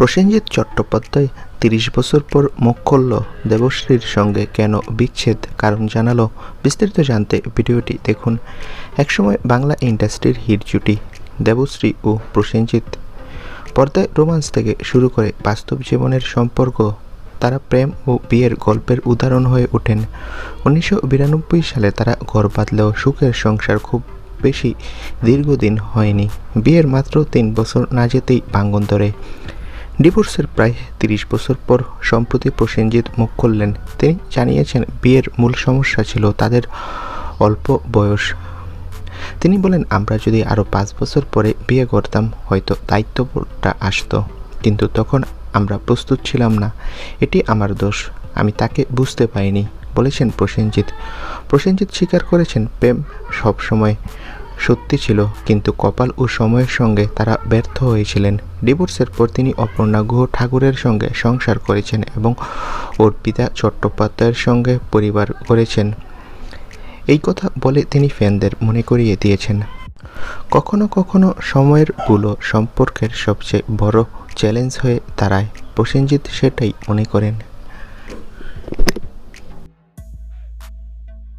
প্রসেনজিৎ চট্টোপাধ্যায় তিরিশ বছর পর মুখ খুলল দেবশ্রীর সঙ্গে কেন বিচ্ছেদ কারণ জানালো বিস্তারিত জানতে ভিডিওটি দেখুন। একসময় বাংলা ইন্ডাস্ট্রির হিট জুটি দেবশ্রী ও প্রসেনজিৎ পর্দায় রোমান্স থেকে শুরু করে বাস্তব জীবনের সম্পর্ক, তারা প্রেম ও বিয়ের গল্পের উদাহরণ হয়ে ওঠেন। উনিশশো বিরানব্বই সালে তারা ঘর বাঁধলেও সুখের সংসার খুব বেশি দীর্ঘদিন হয়নি। বিয়ের মাত্র তিন বছর না যেতেই ভাঙ্গন ধরে। ডিভোর্সের প্রায় তিরিশ বছর পর সম্প্রতি প্রসেনজিৎ মুখ খুললেন। তিনি জানিয়েছেন, বিয়ের মূল সমস্যা ছিল তাদের অল্প বয়স। তিনি বলেন, আমরা যদি আরও পাঁচ বছর পরে বিয়ে করতাম, হয়তো দায়িত্বটা আসতো। কিন্তু তখন আমরা প্রস্তুত ছিলাম না। এটি আমার দোষ। আমি তাকে বুঝতে পারিনি। বলেছেন প্রসেনজিৎ। প্রসেনজিৎ স্বীকার করেছেন, প্রেম সবসময় সত্যি ছিল, কিন্তু কপাল ও সময়ের সঙ্গে তারা ব্যর্থ হয়েছিলেন। ডিভোর্সের পর তিনি অপর্ণা গুহ ঠাকুরের সঙ্গে সংসার করেছেন এবং অর্পিতা চট্টোপাধ্যায়ের সঙ্গে পরিবার করেছেন। এই কথা বলে তিনি ফ্যানদের মনে করিয়ে দিয়েছেন। কখনো কখনো সময়েরগুলো সম্পর্কের সবচেয়ে বড় চ্যালেঞ্জ হয়ে দাঁড়ায়, প্রসেনজিৎ সেটাই মনে করেন।